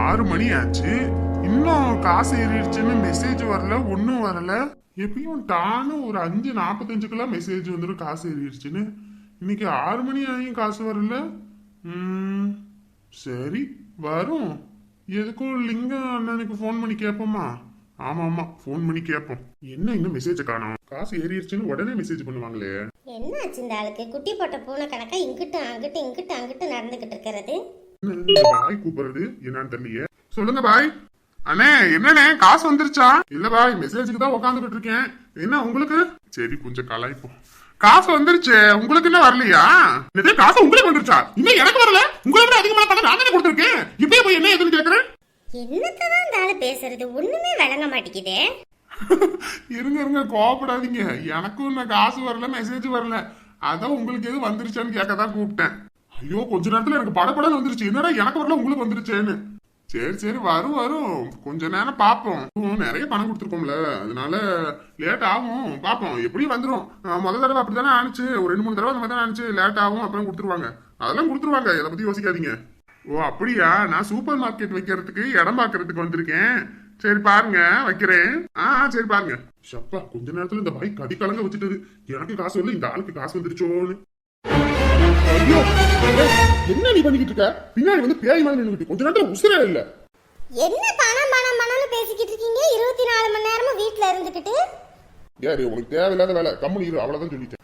ஆறு மணி ஆச்சு. இன்னும் காசு ஏறிடுச்சுன்னு மெசேஜ் வரல ஒன்றும் வரல. எப்பயும் டானு ஒரு அஞ்சு நாற்பத்தஞ்சுக்கெல்லாம் மெசேஜ் வந்துடும் காசு ஏறிடுச்சுன்னு. இன்னைக்கு ஆறு மணி ஆகியும் காசு வரல. சரி வரும். எதுக்கும் லிங்கம் அண்ணனுக்கு ஃபோன் பண்ணி கேட்போமா ஆமா ஆமா ஃபோன் பண்ணி கேட்போம் என்ன இன்னும் மெசேஜ் காணோம்? காசு ஏறிடுச்சுன்னு உடனே மெசேஜ் பண்ணுவாங்களே. என்னாச்சு இந்த ஆளுக்கு? குட்டி போட்ட பூனை கணக்கா இங்கிட்டு அங்கிட்டு இங்கிட்டு அங்கிட்டு நடந்துகிட்டு இருக்கிறது? பாய் கூப்பிடுறது என்னன்னு தெரியலையே. சொல்லுங்க பாய். அண்ணே என்னண்ணே காசு வந்துருச்சா? இல்ல பாய் மெசேஜுக்கு தான் உட்காந்துக்கிட்டு இருக்கேன். என்ன உங்களுக்கு? சரி கொஞ்சம் கலாய்ப்போம். காசு வந்துருச்சு உங்களுக்கு என்ன வரலையா? இதே காசு உங்களுக்கு வந்துருச்சா? இன்னும் எனக்கு வரல? உங்களை விட அதிகமான பணம் நான் தானே கொடுத்துருக்கேன். இப்பயே போய் என்ன ஏதுன்னு கேக்குறேன்? என்னத்தான் இந்த ஆளு பேசுறது? ஒண்ணுமே விளங்க மாட்டேங்குதே. இருங்க இருங்க கோவப்படாதீங்க. எனக்கும் இன்னும் காசு வரல மெசேஜ் வரல. அதான் உங்களுக்கு எது வந்துருச்சான்னு கேட்க தான் கூப்பிட்டேன். ஐயோ கொஞ்ச நேரத்துல எனக்கு படப்படம் வந்துருச்சு. என்னடா எனக்கு வரல உங்களுக்கு வந்துருச்சேன்னு. சரி சரி வரும் வரும். கொஞ்ச நேரம் பார்ப்போம். நிறைய பணம் கொடுத்துருக்கோம்ல. அதனால லேட் ஆகும். பார்ப்போம். எப்படியும் வந்துடும் முதல் தடவை அப்படி தானே ஆனிச்சு ஒரு ரெண்டு மூணு தடவை அந்த மாதிரி தானே ஆனிச்சு லேட் ஆகும் அப்புறம் கொடுத்துருவாங்க. அதெல்லாம் கொடுத்துருவாங்க. இதை பத்தி யோசிக்காதீங்க. ஓ அப்படியா? நான் சூப்பர் மார்க்கெட் வைக்கிறதுக்கு இடம் பார்க்கறதுக்கு வந்திருக்கேன். சரி பாருங்க. வைக்கிறேன். ஆ ஆ, சரி பாருங்க. ஷப்பா கொஞ்ச நேரத்துல இந்த பைக் கடி கலங்க வச்சுட்டு எனக்கு காசு வரல இந்த ஆளுக்கு காசு வந்துருச்சோன்னு. ஐயோ என்ன நீ பண்ணிக்கிட்டு இருக்க? பின்னாடி வந்து பேய் மாதிரி நின்னுக்கிட்டு கொஞ்ச நேரத்துல உசுரே இல்ல. என்ன பணம் பணம் பணம்னு பேசிக்கிட்டு இருக்கீங்க? இருபத்தி நாலு மணி நேரமும் வீட்ல இருந்துகிட்டு. யாரு உனக்கு தேவையில்லாத வேலை. கம்மனி இரு அவ்வளவுதான் சொல்லிட்டேன்.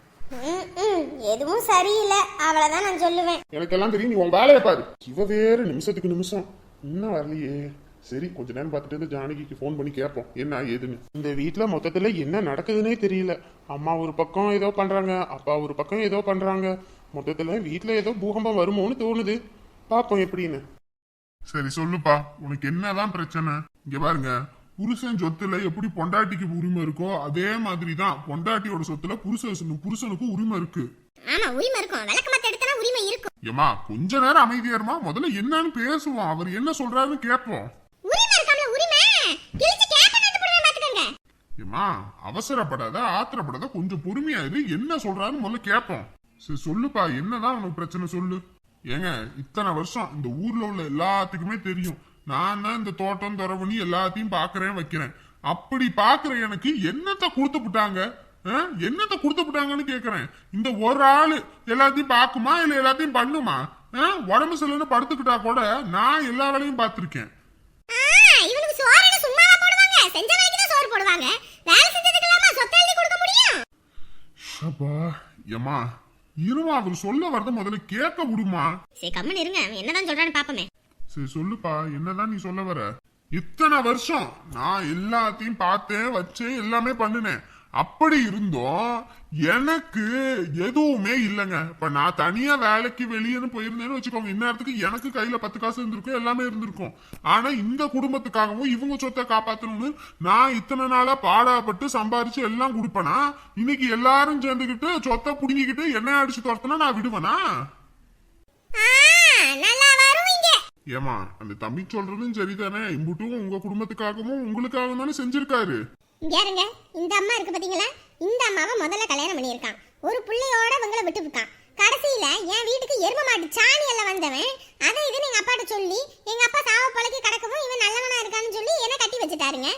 எதுவும் சரியில்லை. அவ்வளவுதான் நான் சொல்லுவேன். எனக்கெல்லாம் தெரியும் நீ உன் வேலையை பாரு. இவ வேற நிமிஷத்துக்கு நிமிஷம். இன்னும் வரலையே. சரி கொஞ்ச நேரம் பார்த்துட்டு ஜானகிக்கு ஃபோன் பண்ணி கேட்போம். என்ன ஏதுன்னு. இந்த வீட்ல மொத்தத்துல என்ன நடக்குதுன்னே தெரியல. அம்மா ஒரு பக்கம் ஏதோ பண்றாங்க அப்பா ஒரு பக்கம் ஏதோ பண்றாங்க. மொத்தத்துல வீட்ல ஏதோ பூகம்பம் வருமோன்னு தோணுது. பாப்போம் எப்படின்னு. சரி சொல்லுப்பா. உனக்கு என்னதான் பிரச்சனை? இங்க பாருங்க. புருஷன் சொத்துல எப்படி பொண்டாட்டிக்கு உரிமை இருக்கோ அதே மாதிரி தான் பொண்டாட்டியோட சொத்துல புருஷன் புருஷனுக்கும் உரிமை இருக்கு. ஆமா உரிமை இருக்கும். விளக்க மத்த எடுத்தனா உரிமை இருக்கும். ஏமா கொஞ்ச நேரம் அமைதியா இருமா முதல்ல என்னன்னு பேசுவோம். அவர் என்ன சொல்றாருன்னு கேட்போம். உரிமை இருக்காமல உரிமை? கிழிச்சு கேப்ப நட்டு போடுவேன் பாத்துக்கங்க. ஏமா அவசரப்படாத ஆத்திரப்படாத கொஞ்சம் பொறுமையா இரு. என்ன சொல்றாருன்னு முதல்ல கேட்போம். சரி சொல்லுப்பா. என்னதான் உனக்கு பிரச்சனை சொல்லு? ஏங்க இத்தனை வருஷம் இந்த ஊர்ல உள்ள எல்லாத்துக்குமே தெரியும். நான் தான் இந்த தோட்டம் துறவணி எல்லாத்தையும் பாக்குறேன் வைக்கிறேன். அப்படி பாக்குற எனக்கு என்னத்த கொடுத்து விட்டாங்க என்னத்த கொடுத்து விட்டாங்கன்னு கேக்குறேன். இந்த ஒரு ஆளு எல்லாத்தையும் பாக்குமா இல்ல எல்லாத்தையும் பண்ணுமா? உடம்பு சரியில்லைன்னு படுத்துக்கிட்டா கூட நான் எல்லா வேலையும் பார்த்திருக்கேன். ஏமா இருமா அவர் சொல்ல வரத முதல்ல கேட்க விடுமா? சரி கம்மன் இருங்க. அவன் என்னதான் சொல்றான்னு பாப்போமே. சரி சொல்லுப்பா என்னதான் நீ சொல்ல வர? இத்தனை வருஷம் நான் எல்லாத்தையும் பார்த்தேன் வச்சேன் எல்லாமே பண்ணினேன். அப்படி இருந்தும் எனக்கு எதுவுமே இல்லைங்க. இப்ப நான் தனியா வேலைக்கு வெளியேன்னு போயிருந்தேன்னு வச்சுக்கோங்க. இந்நேரத்துக்கு எனக்கு கையில பத்து காசு இருந்திருக்கும் எல்லாமே இருந்திருக்கும். ஆனா இந்த குடும்பத்துக்காகவும் இவங்க சொத்தை காப்பாத்தணும்னு நான் இத்தனை நாளா பாடாப்பட்டு சம்பாரிச்சு எல்லாம் கொடுப்பேனா? இன்னைக்கு எல்லாரும் சேர்ந்துக்கிட்டு சொத்தை புடுங்கிக்கிட்டு என்ன அடிச்சு துரத்துனா நான் விடுவேனா? ஏமா அந்த தம்பி சொல்றதும் சரிதானே? இம்புட்டும் உங்க குடும்பத்துக்காகவும் உங்களுக்காகவும் தானே செஞ்சிருக்காரு. யாருங்க? இந்த அம்மா இருக்கு பாத்தீங்களா? இந்த அம்மாவை முதல்ல கல்யாணம் பண்ணியிருக்கான். ஒரு பிள்ளையோட இவங்களை விட்டு இருக்கான் கடைசியில என் வீட்டுக்கு எரும மாட்டு சாணி எல்லாம் வந்தவன் அதை இதுன்னு எங்க அப்பாட்ட சொல்லி எங்க அப்பா சாவ பழக்கி கிடக்கவும் இவன் நல்லவனா இருக்கான்னு சொல்லி என்ன கட்டி வச்சுட்டாருங்க.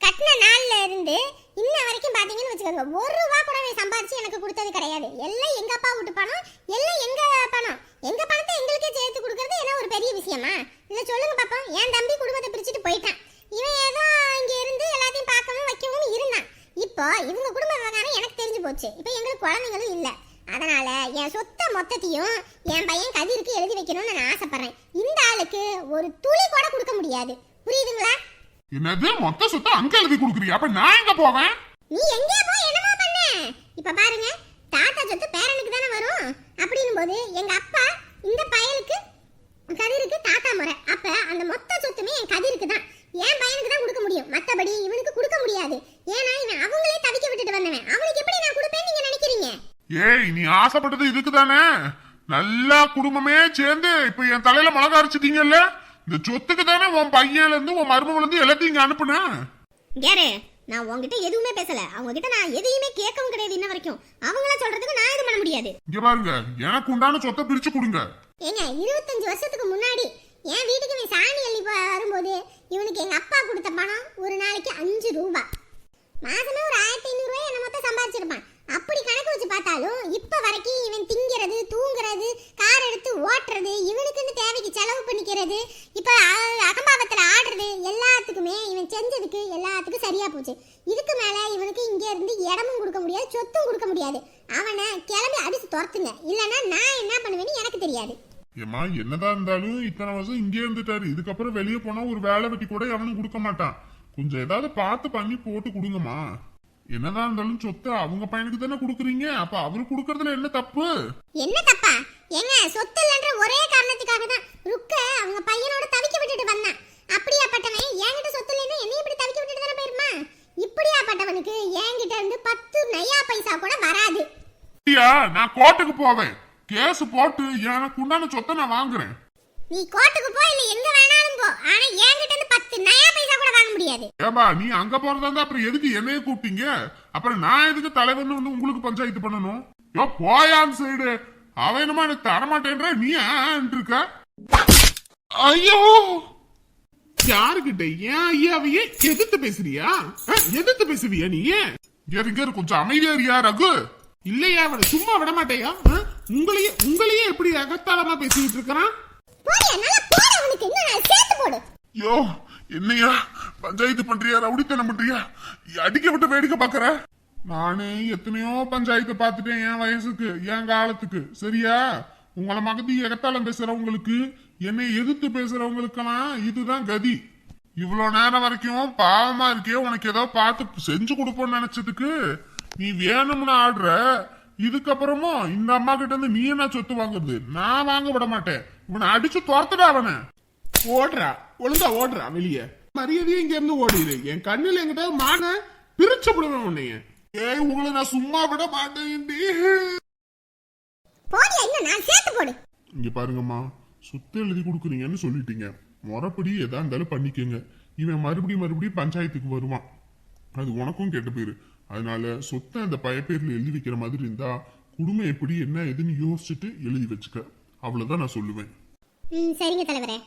கட்டின நாள்ல இருந்து இன்ன வரைக்கும் பாத்தீங்கன்னு வச்சுக்கோங்க ஒரு ரூபா கூட சம்பாதிச்சு எனக்கு கொடுத்தது கிடையாது. எல்லாம் எங்க அப்பா வீட்டு பணம் எல்லாம் எங்க பணம். எங்க பணத்தை எங்களுக்கே சேர்த்து கொடுக்கறது என்ன ஒரு பெரிய விஷயமா? இல்ல சொல்லுங்க பாப்பா என் தம்பி குடும்பத்தை பிரிச்சுட்டு போயிட்டான். இவன் ஏதோ இங்க இருந்து எல்லாத்தையும் பார்க்கவும் வைக்கவும் இருந்தான். இப்போ இவங்க குடும்ப விவகாரம் எனக்கு தெரிஞ்சு போச்சு. இப்போ எங்களுக்கு குழந்தைங்களும் இல்ல. அதனால என் சொத்தை மொத்தத்தையும் என் பையன் கதிருக்கு எழுதி வைக்கணும்னு நான் ஆசைப்படுறேன். இந்த ஆளுக்கு ஒரு துளி கூட கொடுக்க முடியாது. புரியுதுங்களா? என்னது? மொத்த சொத்தை அங்க எழுதி கொடுக்குறியா? அப்ப நான் எங்க போவேன்? நீ எங்கே போய் என்னமா பண்ண? இப்ப பாருங்க. தாத்தா சொத்து பேரனுக்கு தானே வரும். அப்படின்னும் போது எங்க அப்பா இந்த பயலுக்கு கதிருக்கு தாத்தா முறை. அப்ப அந்த மொத்த சொத்துமே என் கதிருக்கு தான் என் பையனுக்கு தான் கொடுக்க முடியும். மத்தபடி இவனுக்கு கொடுக்க முடியாது. ஏன்னா இவன் அவங்களே தவிக்க விட்டுட்டு வந்தவன். அவனுக்கு எப்படி நான் கொடுப்பேன்னு நீங்க நினைக்கிறீங்க? ஏய் நீ ஆசைப்பட்டது இதுக்கு தானே? நல்லா குடும்பமே சேர்ந்து இப்ப என் தலையில மிளகா அரைச்சிட்டீங்கல்ல? இந்த சொத்துக்கு தானே உன் பையன்ல இருந்து உன் மருமகள் இருந்து எல்லாத்தையும் இங்க அனுப்புனேன் யாரு நான் உங்ககிட்ட எதுவுமே பேசல. அவங்க கிட்ட நான் எதையுமே கேட்கவும் கிடையாது இன்ன வரைக்கும். அவங்கள சொல்றதுக்கு நான் எதுவும் பண்ண முடியாது. இங்க பாருங்க எனக்கு உண்டான சொத்தை பிரிச்சு கொடுங்க. ஏங்க இருபத்தஞ்சு வருஷத்துக்கு முன்னாடி என் வீட்டுக்கு இவன் சாணி அள்ளி போ- வரும்போது இவனுக்கு எங்கள் அப்பா கொடுத்த பணம் ஒரு நாளைக்கு அஞ்சு ரூபா. மாதமே ஒரு ஆயிரத்தி ஐநூறுரூவா என்ன மொத்தம் சம்பாதிச்சிருப்பான் அப்படி கணக்கு வச்சு பார்த்தாலும் இப்போ வரைக்கும் இவன் திங்கிறது தூங்குறது கார் எடுத்து ஓட்டுறது இவனுக்குன்னு தேவைக்கு செலவு பண்ணிக்கிறது இப்போ அகம்பாவத்தில் ஆடுறது எல்லாத்துக்குமே இவன் செஞ்சதுக்கு எல்லாத்துக்கும் சரியாக போச்சு. இதுக்கு மேலே இவனுக்கு இங்கேருந்து இடமும் கொடுக்க முடியாது சொத்தும் கொடுக்க முடியாது. அவனை கிளம்பி அடித்து துரத்துங்க. இல்லைன்னா நான் என்ன பண்ணுவேன்னு எனக்கு தெரியாது. ஏமா என்னதான் இருந்தாலும் இத்தனை வருஷம் இங்கே இருந்துட்டாரு. இதுக்கப்புறம் வெளியே போனா ஒரு வேலை வெட்டி கூட எவனும் கொடுக்க மாட்டான். கொஞ்சம் ஏதாவது பார்த்து பண்ணி போட்டு கொடுங்கம்மா. என்னதான் இருந்தாலும் சொத்தை அவங்க பையனுக்கு தானே கொடுக்குறீங்க? அப்ப அவரு கொடுக்கறதுல என்ன தப்பு? என்ன தப்பா? ஏங்க சொத்து இல்லைன்ற ஒரே காரணத்துக்காக தான் ருக்க அவங்க பையனோட தவிக்க விட்டுட்டு வந்தான். அப்படியாப்பட்டவன் என்கிட்ட சொத்து இல்லைன்னா என்னையும் இப்படி தவிக்க விட்டுட்டு தானே போயிருமா? இப்படியாப்பட்டவனுக்கு என்கிட்ட இருந்து பத்து நையா பைசா கூட வராது. நான் கோர்ட்டுக்கு போவேன். கேஸ் போட்டு எனக்கு உண்டான சொத்தை நான் வாங்குறேன். நீ கோர்ட்டுக்கு போ இல்ல எங்க வேணாலும் போ. ஆனா என்கிட்ட இருந்து பத்து நையா பைசா கூட வாங்க முடியாது. ஏபா நீ அங்க போறதா இருந்தா அப்புறம் எதுக்கு என்னைய கூப்பிட்டீங்க? அப்புறம் நான் எதுக்கு தலைவர்னு வந்து உங்களுக்கு பஞ்சாயத்து பண்ணணும்? யோ போயான் சைடு அவன் என்னமா எனக்கு தரமாட்டேன்ற நீ ஆன் இருக்க. ஐயோ! யாருக்கிட்ட? ஏன் ஐயாவையே எதிர்த்து பேசுறியா? எதிர்த்து பேசுவியா நீ? இங்க கொஞ்சம் அமைதியா இருக்கியா ரகு? இல்லையா அவனை சும்மா விட மாட்டேயா? உங்களையே உங்களையே எப்படி அகத்தாளமா பேசிட்டு இருக்கிறான்? யோ என்னையா? பஞ்சாயத்து பண்றியா? ரவுடித்தனம் பண்றியா? அடிக்க விட்டு வேடிக்கை பாக்குற நானு எத்தனையோ பஞ்சாயத்து பார்த்துட்டேன் என் வயசுக்கு என் காலத்துக்கு. சரியா? உங்களை மகதி எகத்தாலம் பேசுறவங்களுக்கு என்னை எதிர்த்து பேசுறவங்களுக்கெல்லாம் இதுதான் கதி. இவ்வளவு நேரம் வரைக்கும் பாவமா இருக்கே உனக்கு ஏதோ பார்த்து செஞ்சு கொடுப்போம்னு நினைச்சதுக்கு நீ வேணும்னு ஆடுற இதுக்கப்புறமும் இந்த அம்மா கிட்ட இருந்து நீ என்ன சொத்து வாங்குறது? நான் வாங்க விட மாட்டேன். இவனை அடிச்சு துரத்துடா அவனை. ஓடுறா. ஒழுங்கா ஓடுறா வெளிய. மரியாதையே இங்க இருந்து ஓடிடு என் கண்ணுல என்கிட்ட மான பிரிச்சு விடுவேன் உன்னைய. ஏய் உங்களை நான் சும்மா விட மாட்டேன் இங்க பாருங்கம்மா. சொத்து எழுதி கொடுக்குறீங்கன்னு சொல்லிட்டீங்க. முறைப்படி எதா இருந்தாலும் பண்ணிக்கங்க. இவன் மறுபடியும் மறுபடியும் பஞ்சாயத்துக்கு வருவான். அது உனக்கும் கெட்ட பேரு. அதனால சொத்தை அந்த பயப்பேர்ல எழுதி வைக்கிற மாதிரி இருந்தா குடும்பம் எப்படி என்ன ஏதுன்னு யோசிச்சுட்டு எழுதி வச்சுக்க. அவ்வளவுதான் நான் சொல்லுவேன். ம் சரிங்க தலைவரே.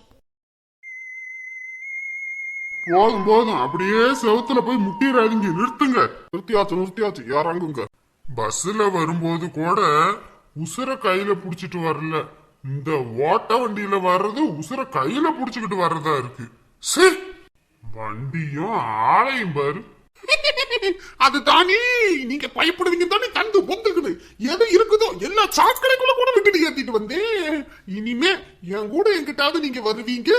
போதும் போதும். அப்படியே செவுத்துல போய் முட்டிடாதீங்க நிறுத்துங்க. நிறுத்தியாச்சு நிறுத்தியாச்சு. இறங்குங்க. பஸ்ல வரும்போது கூட உசுர கையில புடிச்சிட்டு வரல. இந்த ஓட்ட வண்டியில வர்றது உசுர கையில புடிச்சுக்கிட்டு வர்றதா இருக்கு. சீ! வண்டியும் ஆளையும் பாரு. அது தானே நீங்க பயப்படுவீங்க தானே கண்டு பொந்துக்குது எது இருக்குதோ எல்லா சாக்கடைக்குள்ள கூட விட்டுட்டு ஏத்திட்டு வந்தே இனிமே என் கூட என்கிட்டாவது நீங்க வருவீங்க?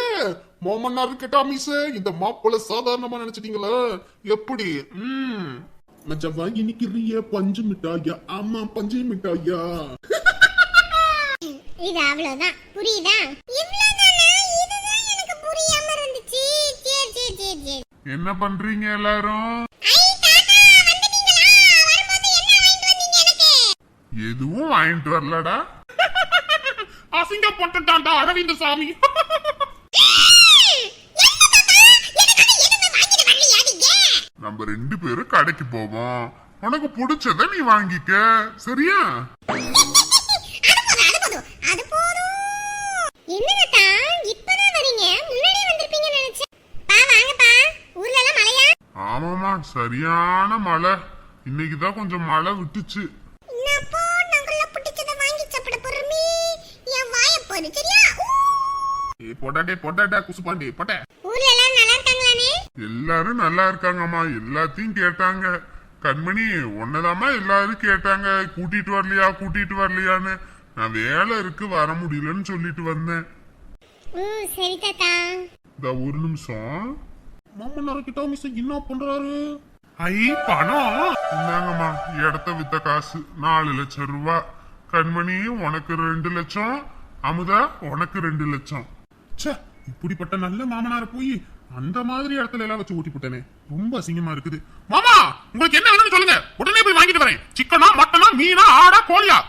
மோமன்னார் இருக்கட்டா மிஸ் இந்த மாப்பிள்ள சாதாரணமா நினைச்சிட்டீங்களா? எப்படி? உம் மச்சான் வாங்கி நிக்கிறிய பஞ்சு மிட்டாயா? ஆமா பஞ்சு மிட்டாயா? இது அவ்வளவுதான். புரியுதா? இவ்வளவுதானா? என்ன பண்றீங்க எல்லாரும்? எதுவும் வாங்கிட்டு வரலடா. அசிங்க போட்டுட்டான்டா அரவிந்த சாமி நம்ம ரெண்டு பேரும் கடைக்கு போவோம். உனக்கு பிடிச்சத நீ வாங்கிக்க. சரியா? அது போதும் என்னங்க தான் இப்பதான் வரீங்க முன்னாடியே வந்திருப்பீங்கன்னு நினைச்சேன். ஆமாமா சரியான மழை. இன்னைக்குதான் கொஞ்சம் மழை விட்டுச்சு. பொட்டாட்டே பொட்டாட்டா குசுபாண்டி பொட்ட. எல்லாரும் நல்லா இருக்காங்கம்மா எல்லாத்தையும் கேட்டாங்க. கண்மணி உன்னதாம்மா எல்லாரும் கேட்டாங்க. கூட்டிட்டு வரலையா கூட்டிட்டு வரலையான்னு. நான் வேலை இருக்கு வர முடியலன்னு சொல்லிட்டு வந்தேன். ஓ சரி தாத்தா. இந்த ஒரு நிமிஷம். மாமன்னார் கிட்ட மிஸ் என்ன பண்றாரு? ஐ பணம். இந்தாங்கம்மா இடத்த வித்த காசு நாலு லட்சம் ரூபா. கண்மணி உனக்கு ரெண்டு லட்சம். அமுதா உனக்கு ரெண்டு லட்சம். ச்சே இப்படிப்பட்ட நல்ல மாமனார போய் அந்த மாதிரி இடத்துல எல்லாம் வச்சு ஊட்டி போட்டேனே ரொம்ப அசிங்கமா இருக்குது. மாமா உங்களுக்கு என்ன வேணும்னு சொல்லுங்க. உடனே போய் வாங்கிட்டு வரேன். சிக்கனா மட்டனா மீனா ஆடா கோழியா.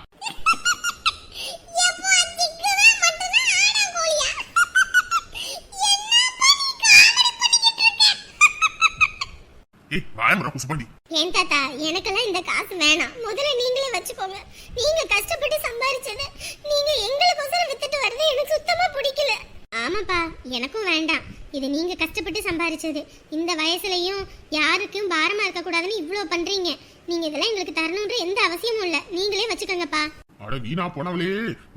ஏய் வாயமரா குசுபாண்டி ஏன் தாத்தா எனக்கெல்லாம் இந்த காசு வேணாம். முதல்ல நீங்களே வச்சுக்கோங்க. நீங்க கஷ்டப்பட்டு சம்பாரிச்சது நீங்க எங்களுக்கோசரம் வித்துட்டு வரது எனக்கு சுத்தமா பிடிக்கல. ஆமா ஆமாப்பா எனக்கும் வேண்டாம். இது நீங்க கஷ்டப்பட்டு சம்பாரிச்சது. இந்த வயசுலயும் யாருக்கும் பாரமா இருக்க கூடாதுன்னு இவ்வளவு பண்றீங்க. நீங்க இதெல்லாம் எங்களுக்கு தரணுன்ற எந்த அவசியமும் இல்ல. நீங்களே வச்சுக்கோங்கப்பா. அட வீணா போனவளே.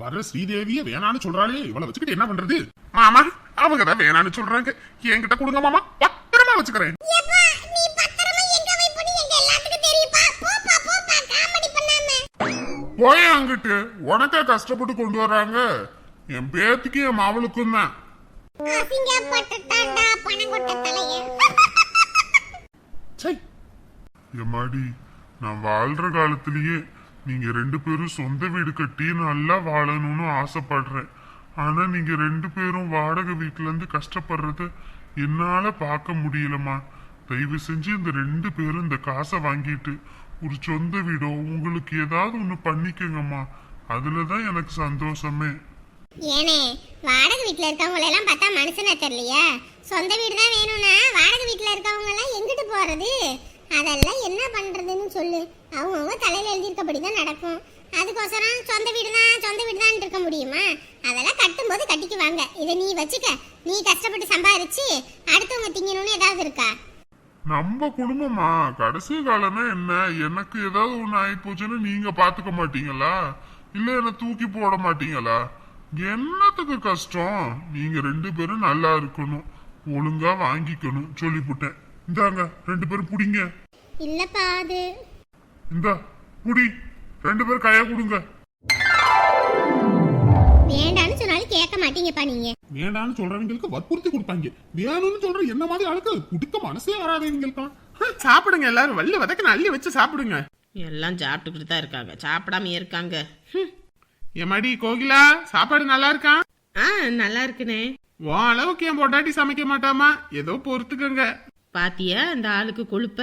வர்ற ஸ்ரீதேவிய வேணான்னு சொல்றாளே. இவளை வச்சுக்கிட்டு என்ன பண்றது? மாமா அவங்க தான் வேணான்னு சொல்றாங்க. என்கிட்ட கொடுங்க மாமா. பத்திரமா வச்சுக்கிறேன். போய் அங்கிட்டு உனக்கா கஷ்டப்பட்டு கொண்டு வர்றாங்க. என் பேத்திக்கு என் மாவளுக்கும் தான். எம்மாடி நான் வாழ்ற காலத்திலேயே நீங்க ரெண்டு பேரும் சொந்த வீடு கட்டி நல்லா வாழணும்னு ஆசைப்படுறேன். ஆனா நீங்க ரெண்டு பேரும் வாடகை வீட்டுல இருந்து கஷ்டப்படுறத என்னால பார்க்க முடியலம்மா. தயவு செஞ்சு இந்த ரெண்டு பேரும் இந்த காசை வாங்கிட்டு ஒரு சொந்த வீடோ உங்களுக்கு ஏதாவது ஒண்ணு பண்ணிக்கங்கம்மா. தான் எனக்கு சந்தோஷமே. ஏனே வாடகை வீட்டில் இருக்கவங்களெல்லாம் பார்த்தா மனுஷனா தெரியலையா. சொந்த வீடு தான் வேணும்னா வாடகை வீட்டில் இருக்கவங்க எல்லாம் எங்கிட்டு போகிறது அதெல்லாம் என்ன பண்ணுறதுன்னு சொல்லு. அவங்கவுங்க தலையில் எழுதியிருக்கபடி தான் நடக்கும். அதுக்கோசரம் சொந்த வீடு தான் சொந்த வீடு தான் இருக்க முடியுமா? அதெல்லாம் கட்டும்போது கட்டிக்குவாங்க. இதை நீ வச்சுக்க. நீ கஷ்டப்பட்டு சம்பாரிச்சு அடுத்தவங்க திங்கணும்னு ஏதாவது இருக்கா? நம்ம குடும்பமா? கடைசி காலம்னா என்ன? எனக்கு ஏதாவது ஒண்ணு ஆகி போச்சுன்னா நீங்க பாத்துக்க மாட்டீங்களா? இல்ல என்ன தூக்கி போட மாட்டீங்களா? என்னத்துக்கு கஷ்டம்? நீங்க ரெண்டு பேரும் நல்லா இருக்கணும். ஒழுங்கா வாங்கிக்கணும். சொல்லிவிட்டேன் இந்தாங்க ரெண்டு பேரும் புடிங்க. இல்லப்பா அது. இந்தா புடி. ரெண்டு பேரும் கைய கொடுங்க. வேண்டான்னு மாட்டீங்கப்பா நீங்க. வேண்டான்னு சொல்றவங்களுக்கு வற்புறுத்தி கொடுப்பாங்க. வேணும்னு சொல்ற என்ன மாதிரி ஆளுக்கு குடிக்க மனசே வராதவங்களுக்கும் சாப்பிடுங்க எல்லாரும். வள்ளி வதக்க அள்ளி வச்சு சாப்பிடுங்க. எல்லாம் சாப்பிட்டுக்கிட்டு தான் இருக்காங்க. சாப்பிடாம இருக்காங்க. ஹம். எம்மாடி கோகிலா சாப்பாடு நல்லா இருக்கா? ஆ நல்லா இருக்குனே. உன் அளவுக்கு என் பொண்டாட்டி சமைக்க மாட்டாமா? ஏதோ பொறுத்துக்கங்க. பாத்தியா இந்த ஆளுக்கு கொழுப்ப?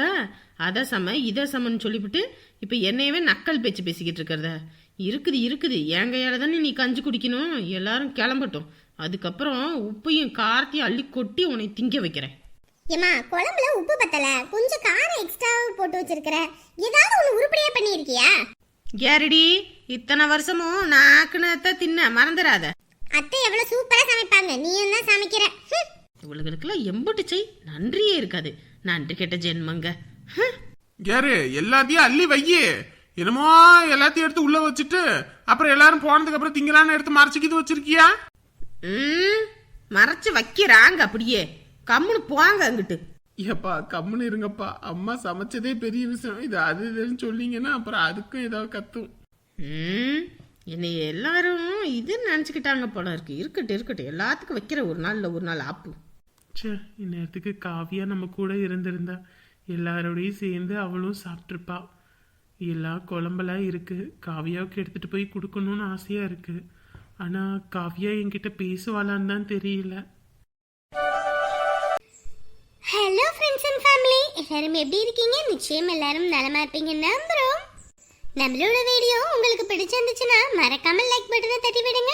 அதை சம இதை சமன்னு சொல்லிவிட்டு இப்ப என்னையவே நக்கல் பேச்சு பேசிக்கிட்டு இருக்கிறத. இருக்குது இருக்குது. என் கையால தானே நீ கஞ்சி குடிக்கணும். எல்லாரும் கிளம்பட்டும். அதுக்கப்புறம் உப்பையும் காரத்தையும் அள்ளி கொட்டி உன்னை திங்க வைக்கிறேன். ஏமா குழம்புல உப்பு பத்தல. கொஞ்சம் காரம் எக்ஸ்ட்ரா போட்டு வச்சிருக்கிற. ஏதாவது ஒண்ணு உருப்படியா பண்ணியிருக்கியா? கேரடி இத்தனை வருஷமும் நான் தின்ன மறந்துடாத. அத்தை எவ்வளவு சூப்பரா சமைப்பாங்க. நீயும் தான் சமைக்கிற. இவளுகளுக்கெல்லாம் எம்புட்டு செய். நன்றியே இருக்காது. நன்றி கெட்ட ஜென்மங்க. யாரு எல்லாத்தையும் அள்ளி வையே. என்னமோ எல்லாத்தையும் எடுத்து உள்ள வச்சுட்டு அப்புறம் எல்லாரும் போனதுக்கு அப்புறம் திங்கலான்னு எடுத்து மறைச்சிக்கிது வச்சிருக்கியா? ம் மறைச்சு வைக்கிறாங்க அப்படியே. கம்முன்னு போங்க அங்கிட்டு. ஏப்பா கம்முன்னு இருங்கப்பா. அம்மா சமைச்சதே பெரிய விஷயம். இது அது இதுன்னு சொன்னீங்கன்னா அப்புறம் அதுக்கும் ஏதாவது கத்தும். ம் என்னை எல்லாரும் இது நினச்சிக்கிட்டாங்க போல இருக்கு. இருக்கட்டும் இருக்கட்டும். எல்லாத்துக்கும் வைக்கிற ஒரு நாள்ல ஒரு நாள் ஆப்பு. ச்சே இந்நேரத்துக்கு காவியா நம்ம கூட இருந்திருந்தா. எல்லாரோடையும் சேர்ந்து அவளும் சாப்பிட்ருப்பா எல்லாம் குழம்பெல்லாம் இருக்குது காவியாவுக்கு எடுத்துகிட்டு போய் கொடுக்கணும்னு ஆசையாக இருக்குது ஆனால் காவியா என்கிட்ட பேசுவாளான்னு தான் தெரியல. ஹலோ ஃப்ரெண்ட்ஸ் அண்ட் ஃபேமிலி எல்லாரும் எப்படி இருக்கீங்க? நிச்சயம் எல்லாரும் நலமா இருப்பீங்க நம்புறோம். நம்மளோட வீடியோ உங்களுக்கு பிடிச்சிருந்துச்சுன்னா மறக்காம லைக் பட்டனை தட்டி விடுங்க.